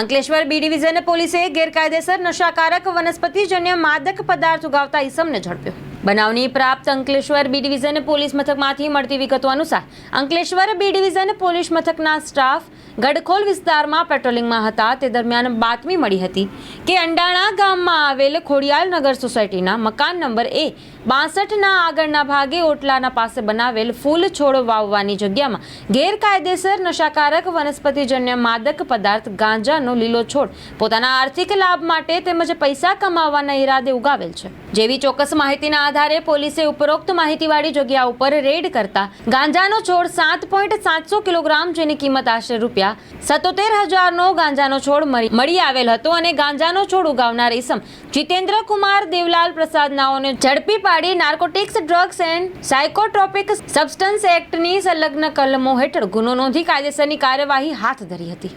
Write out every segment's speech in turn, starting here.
Ankleshwar B division પોલીસે ગેરકાયદેસર નશાકારક વનસ્પતિજન્ય માદક પદાર્થ ઉગાવતા ઈસમને ઝડપ્યો. બનાવની પ્રાપ્ત અંકલેશ્વર બી ડિવિઝન પોલીસ મથકમાંથી મળતી વિગતો અનુસાર અંકલેશ્વર બી ડિવિઝન પોલીસ મથકના સ્ટાફ ગડખોલ વિસ્તારમાં પેટ્રોલિંગમાં હતા. તે દરમિયાન બાતમી મળી હતી કે અંડાણા ગામમાં આવેલ ખોડિયાલ નગર સોસાયટીના મકાન નંબર એ બાસઠના આગળના ભાગે ઓટલાના પાસે બનાવેલ ફૂલ છોડ વાવવાની જગ્યામાં ગેરકાયદેસર નશાકારક વનસ્પતિજન્ય માદક પદાર્થ ગાંજાનો લીલો છોડ પોતાના આર્થિક લાભ માટે તેમજ પૈસા કમાવાના ઈરાદે ઉગાવેલ છે. જેવી ચોક્કસ માહિતીના આધારે પોલીસે ઉપરોક્ત માહિતીવાળી જગ્યા ઉપર રેડ કરતા ગાંજાનો છોડ સાત પોઈન્ટ સાતસો કિલોગ્રામ જેની કિંમત આશરે રૂપિયા સત્તોતેર હજારનો ગાંજાનો છોડ મળી આવેલ હતો અને ગાંજાનો છોડ ઉગાવનાર ઇસમ જીતેન્દ્ર કુમાર દેવલાલ પ્રસાદ નાઓને ઝડપી પાડી narcotics, drugs and psychotropic substance એક્ટની સંલગ્ન કલમો હેઠળ ગુનો નોંધી કાયદેસરની કાર્યવાહી હાથ ધરી હતી.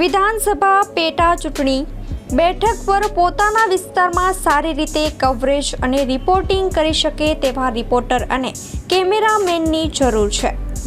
વિધાનસભા પેટા ચૂંટણી. બેઠક પર પોતાના વિસ્તારમાં સારી રીતે કવરેજ અને રિપોર્ટિંગ કરી શકે તેવા રિપોર્ટર અને કેમેરામેનની જરૂર છે.